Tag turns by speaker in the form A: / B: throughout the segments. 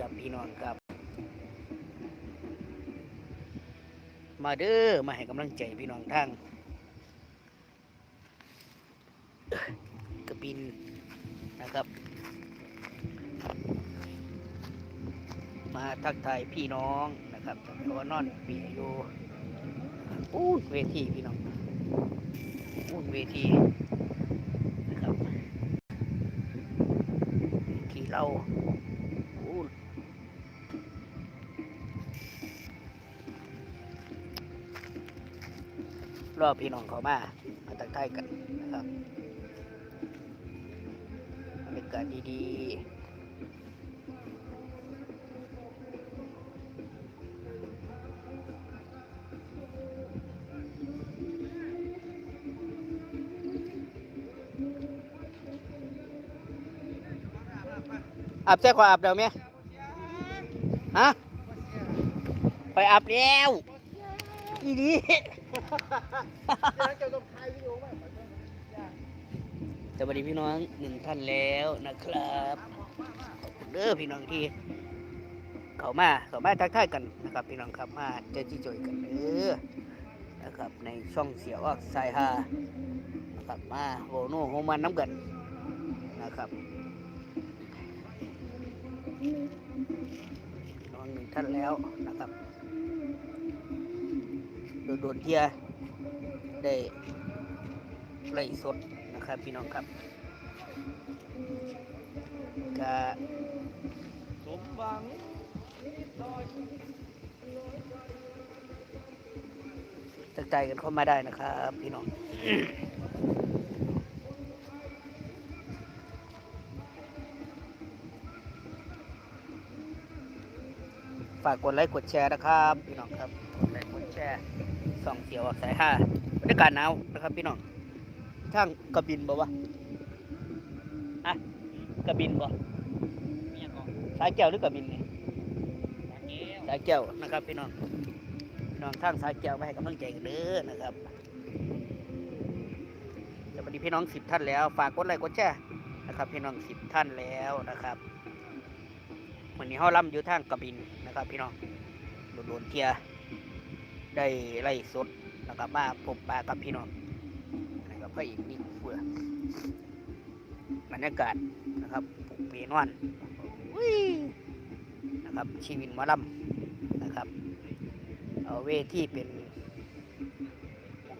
A: กับพี่น้องครับ มาเด้อมาให้กำลังใจพี่น้องทางกระปินนะครับ มาทักทายพี่น้องนะครับตัวนอนปีอยู่อู้นเวทีพี่น้องอู้นเวทีนะครับขี่เรา รอพี่น้องเขามามาทักทายกันนะครับบรรยากาศดีๆอาบใส่ขออาบเดี๋ยวเมียฮะไปอาบแล้วอีดี สวัสดีพี่น้องหนึ่งท่านแล้วนะครับขอบคุณเด้อพี่น้องที่ เขามาเขามาทักทายกันนะครับ พี่น้องครับมาเจอจีจอยกันเด้อนะครับในช่องเสียงออกสายฮานะครับมาโวโน่โฮมันน้ำกันนะครับน้องหนึ่งท่านแล้วนะครับ โดนโดเทียได้ไล่สดนะครับพี่น้องครับกะ
B: สมหวัง
A: ตักใจกันเข้ามาได้นะครับพี่น้องฝากกดไลค์กดแชร์นะครับ พี่น้องครับ กดไลค์กดแชร์ ส่องเสียวออกสายห้าบรรยากาศหนาวนะครับพี่น้องทางกระบินบ่วะอะกระบินบ่
B: เมียก่อน
A: สายแก้วหรือกระบินนี่
B: ตาแก้ว
A: สายแก้วนะครับพี่น้องพี่น้องทางสายแก้วมาให้กำลังใจกันเด้อนะครับสวัสดีพี่น้องสิบท่านแล้ว ฝากกดไลค์กดแชร์นะครับ พี่น้องสิบท่านแล้วนะครับวันนี้เฮาล่ำอยู่ทางกระบินนะครับ พี่น้องโดนๆเทีย ได้ไล่สดนะครับมาพบปะกับพี่น้องนะครับพระเอกนี่เฟื่อบรรยากาศนะครับปลุกเปนอนนะครับชีวิตมอลำนะครับ เอาเวที่เป็น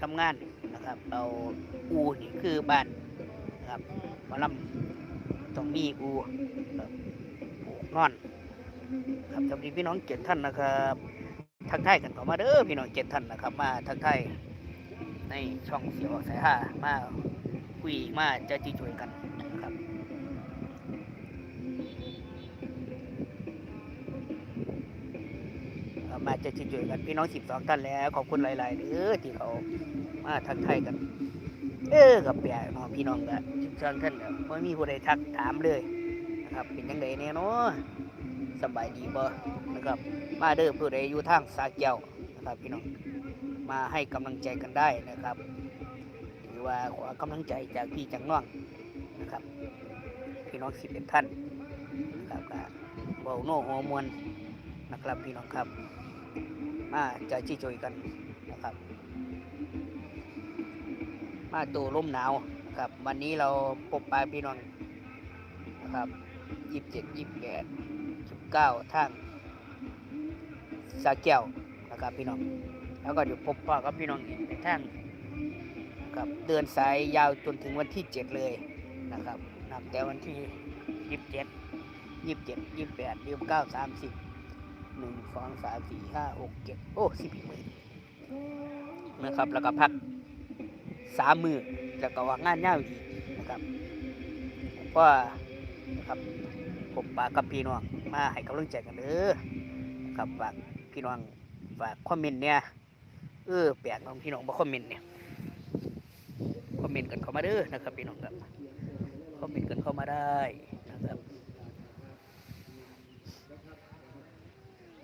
A: ทำงานนะครับ เอาอูนี่คือบ้านนะครับมอลำต้องมีอูครับปลูกนอน ครับสวัสดีพี่น้องเจ็ดท่านนะครับ ทักทายกันเข้ามาเด้อพี่น้องเจ็ดท่านนะครับ มาทักทายในช่องเสียวสายห้ามาคุยมาจะจีจุยกันนะครับมาจะชิจุยกันพี่น้องสิบสองท่านแล้วขอบคุณหลายๆเด้อที่เขามาทักทายกัน เออกับแปลกเนาะพี่น้องก็สิบสองท่านไม่มีผู้ใดทักถามเลยนะครับเป็นยังไงแน่เนาะสบายดีบ่นะครับ มาเด้อผู้ใดอยู่ทางสาแก้วนะครับพี่น้องมาให้กำลังใจกันได้นะครับหรือว่าขอกำลังใจจากพี่จากน้องนะครับพี่น้องสิบเอ็ดท่านนะครับก็เบาโน่หัวมวลนะครับพี่น้องครับ มาจะชี้จุยกันนะครับ มาตัวลมหนาวนะครับ วันนี้เราพบปลายพี่น้องนะครับยี่สิบเจ็ดยี่สิบแปดสิบเก้าทาง สาแก้วนะครับพี่น้อง แล้วก็เดี๋ยวพบปะกับพี่น้องอีกในทางนะครับเดินสายยาวจนถึงวันที่เจ็ดเลยนะครับนับแต่วันที่ยี่สิบเจ็ดยี่สิบเจ็ดยี่สิบแปดยี่สิบเก้าสามสิบหนึ่งสองสามสี่ห้าหกเจ็ดโอ้สิบหมื่นนะครับ แล้วก็พักสามมือแล้วก็ว่างานยาวอีกนะครับเพราะนะครับผมปากับพี่น้องมาให้กำลังใจกันเด้อนะครับฝาก พี่น้องฝากคอมเมนต์เนี่ยเออแปลกน้องพี่น้องบ่คอมเมนต์เนี่ยคอมเมนต์กันเข้ามาเด้อนะครับพี่น้องครับคอมเมนต์กันเข้ามาได้นะครับ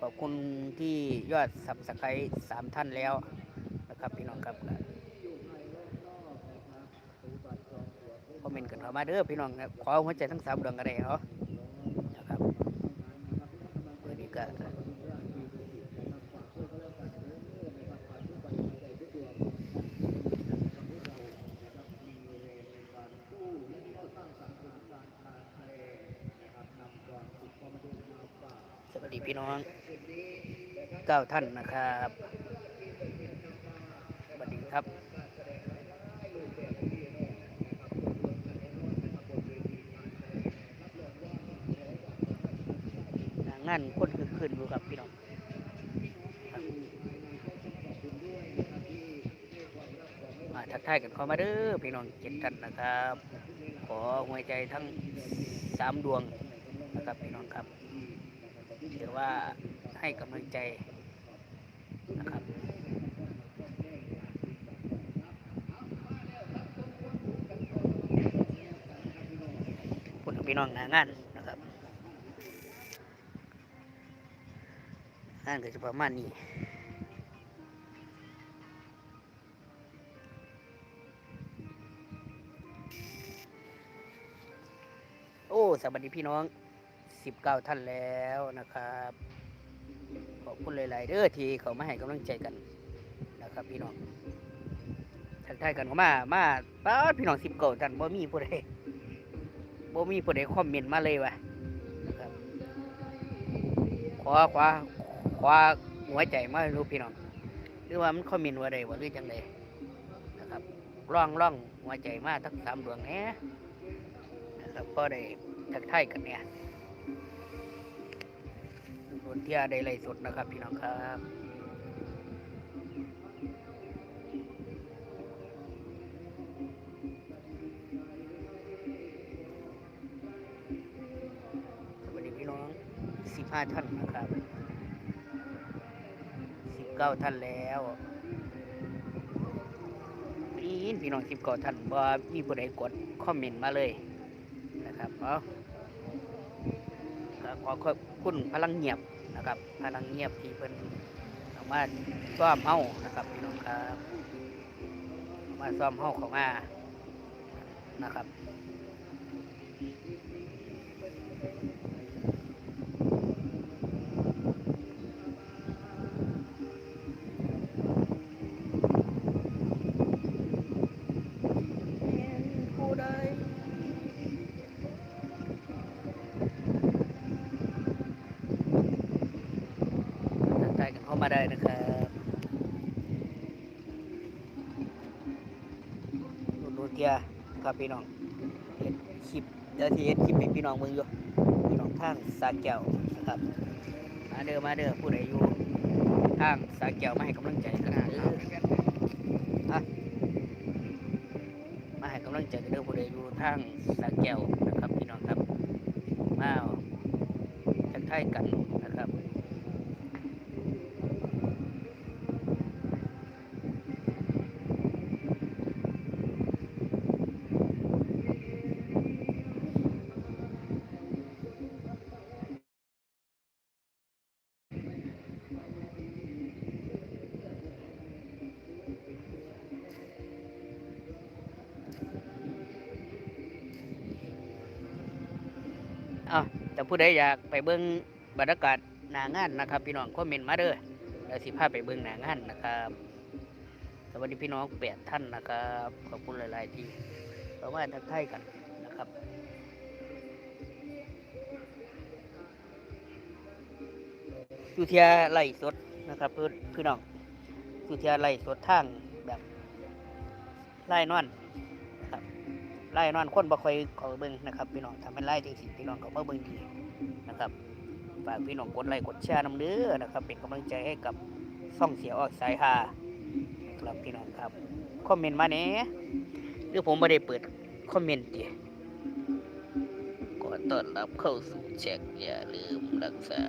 A: ขอบคุณที่ยอดสับสไครสามท่านแล้วนะครับพี่น้องครับคอมเมนต์กันเข้ามาเด้อพี่น้องครับขอหัวใจทั้งสามดวงกระไดเหรอนะครับวัสดี พี่น้องเก้าท่านนะครับสวัสดีครับงานคนคือคืนดูครับพี่น้องมาทักทายกันเข้ามาเด้อพี่น้องเจ็ดท่านนะครับ ขอหัวใจทั้งสามดวงนะครับพี่น้องครับ ถือว่าให้กำลังใจนะครับคุณพี่น้องหนงานนะครับงานก็จะประมาณนี้โอ้สวัสดีพี่น้อง สิบเก้าท่านแล้วนะครับขอบคุณหลายๆเด้อที่เขามาให้กำลังใจกันนะครับพี่น้องทักทายกันเข้ามามาป้าพี่น้องสิบเก้าท่านบ่มีผู้ใดบ่มีผู้ใดคอมเมนต์มาเลยวะนะครับขวาขวาขวาหัวใจมารู้พี่น้องหรือว่ามันคอมเมนต์ว่าใดว่าหรือจังใดนะครับร่องร่องหัวใจมาทั้งสามดวงแหน่นะครับก็ได้ทักทายกันเนี่ย เที่ยได้ไล่สดนะครับ พี่น้องครับสวัสดีพี่น้องสิบห้าท่านนะครับสิบเก้าท่านแล้วนี่พี่น้องสิบเก้าท่านว่ามีผู้ใดกดคอมเมนต์มาเลยนะครับเอาขอขอบคุณพลังเงียบ นะครับพลังเงียบที่เป็นสามารถซ่อมเฮานะครับพี่น้องครับ มาซ่อมเฮาของอานะครับ ผู้ใด ทักทายกันเข้ามาได้นะครับนุ่นนุ่น เทียครับพี่น้องเห็นคลิปเดี๋ยวที่เห็นคลิปให้พี่น้องเมืองอยู่พี่น้องทางสาแก้วนะครับมาเด้อมาเด้อผู้ใดอยู่ทางสาแก้วมาให้กำลังใจกันนะเด้อฮะมาให้กำลังใจกันเด้อผู้ใดอยู่ทางสาแก้วนะครับพี่น้องครับมาทักทายกัน นะครับอ้าแต่ผู้ใดอยากไปเบิ้งบรรยากาศหนางานนะครับ พี่น้องคอมเมนต์มาเด้อเดี๋ยวสิพาไปเบิ้งหนางานนะครับ สวัสดีพี่น้องแปดท่านนะครับ ขอบคุณหลาย ๆ ที่เราว่าทักทายกันนะครับสุเทียไล่สดนะครับเพื่อนพี่น้องสุเทียไล่สดทางแบบไล่นอน ไล่นอนคนบ่ค่อยเขาเบิ่งนะครับพี่น้องทำเป็นไล่จังสิพี่น้องเขามาเบิ่งดีนะครับฝากพี่น้องกดไลค์กดแชร์น้ำเด้อนะครับ เป็นกำลังใจให้กับซ่องเสียออกสายฮาครับพี่น้องครับคอมเมนต์มาแหน่หรือผมไม่ได้เปิดคอมเมนต์ติขอนต้อนรับเข้าสู่แจ็คอย่าลืมรักษา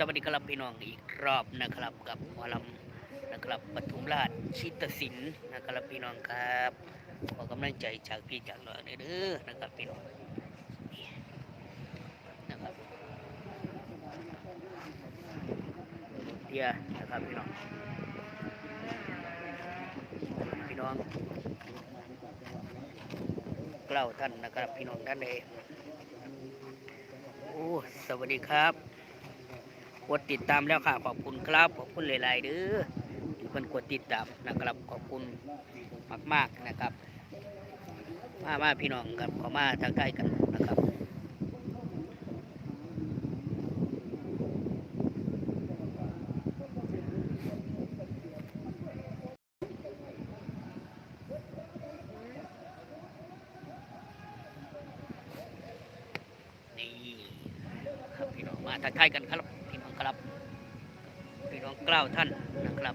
A: สวัสดีครับพี่น้องอีกรอบนะครับกับหมอลำนะครับปทุมราชชิตศิลป์นะครับพี่น้องครับขอกำลังใจจากพี่จากน้องเด้อนะครับพี่น้องนะครับเดียนะครับพี่น้องพี่น้องเกล้าท่านนะครับพี่น้องท่านใดโอ้สวัสดีครับ กดติดตามแล้วค่ะ ขอบคุณครับขอบคุณหลายๆเด้อที่เพิ่นกดติดตามนะครับขอบคุณมาก ๆนะครับ มามาพี่น้องครับขอมาทางใกล้กันนะครับนี่ครับพี่น้องมาทักทายกันครับ น้องครับพี่น้องเกล้าวท่านนะครับ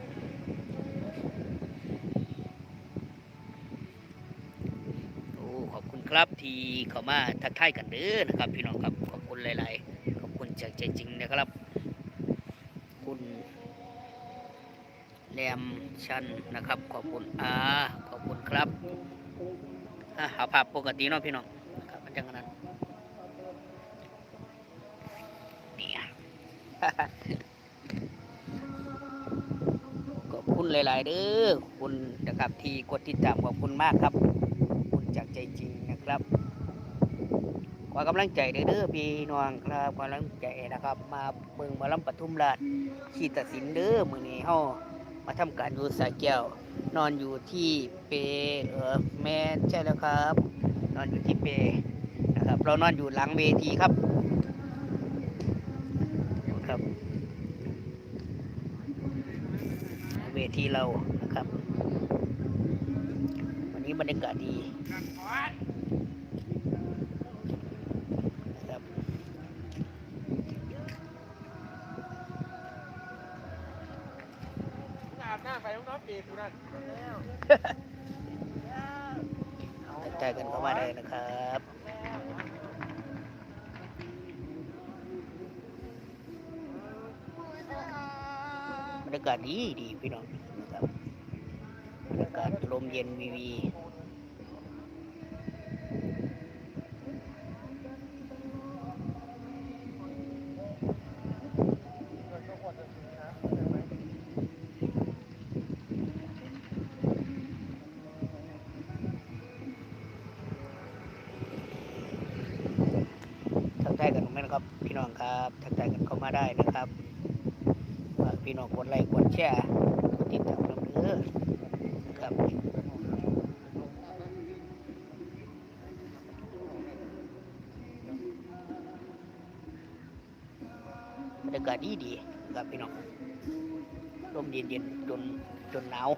A: โอ้ขอบคุณครับที่เข้ามาทักทายกันเด้อนะครับ พี่น้องครับขอบคุณหลายๆ ขอบคุณจากใจจริงนะครับ คุณแรมชันนะครับ ขอบคุณอาขอบคุณครับอะเอาภาพปกติเนาะพี่น้องนะครับมันจังนั้น เนี่ย ขอบคุณหลาย ๆ เด้อคุณนะครับที่กดติดตามขอบคุณมากครับ คุณจากใจจริงนะครับขอกำลังใจเด้อดพี่น้องครับขอกำลังใจนะครับ มาเบิ่งมาลำปทุมราชขีตัดสินเด้อมือนี้เฮามาทำการอยู่สายแก้วนอนอยู่ที่เปเออแม่ใช่แล้วครับ นอนอยู่ที่เปนะครับ เรานอนอยู่หลังเวทีครับ ครับ เวทีเรานะครับ วันนี้บรรยากาศดีนะครับ
B: อาบน้ำไปน้องๆปีกกูนั่น
A: ทักทายกันเข้ามาได้นะครับ รรยากาศดีดีพี่น้องนะครับบรรยากาศลมเย็นวีวีทักทายกันไหมนะครับ พี่น้องครับทักทายกันเข้ามาได้นะครับ พี่น้องกดไลค์กดแชร์กดติดตามน้ำเด้อครับบรรยากาศดีดีครับพี่น้องลมเย็นเย็นจนจนหนาว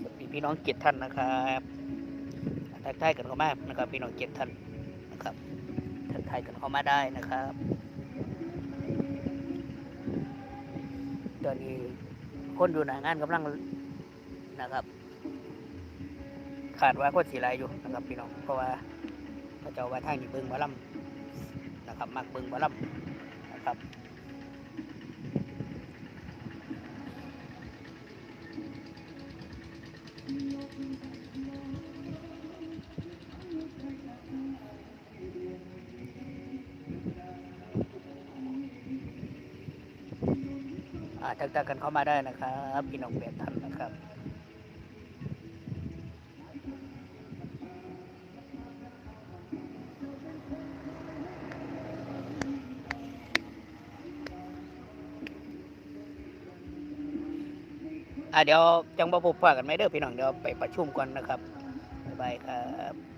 A: สวัสดีพี่น้องเกียรติท่านนะครับ ทักทายกันเข้ามานะครับพี่น้องเกียรติท่านนะครับทักทายกันเข้ามาได้นะครับ ตอนนี้คนอยู่หน้างานกำลังนะครับ ขาดว่าคนสีลายอยู่นะครับพี่น้องเพราะว่าพระเจ้าว่าทางนี้เบิ้งหมาล่ำนะครับมักเบิ้งหมาล่ำ ทักทายกันเข้ามาได้นะครับพี่น้องแปดท่านนะครับอ่าเดี๋ยวจังบ่พบปะกันไหมเด้อพี่น้องเดี๋ยวไปประชุมก่อนนะครับบ๊ายบายครับ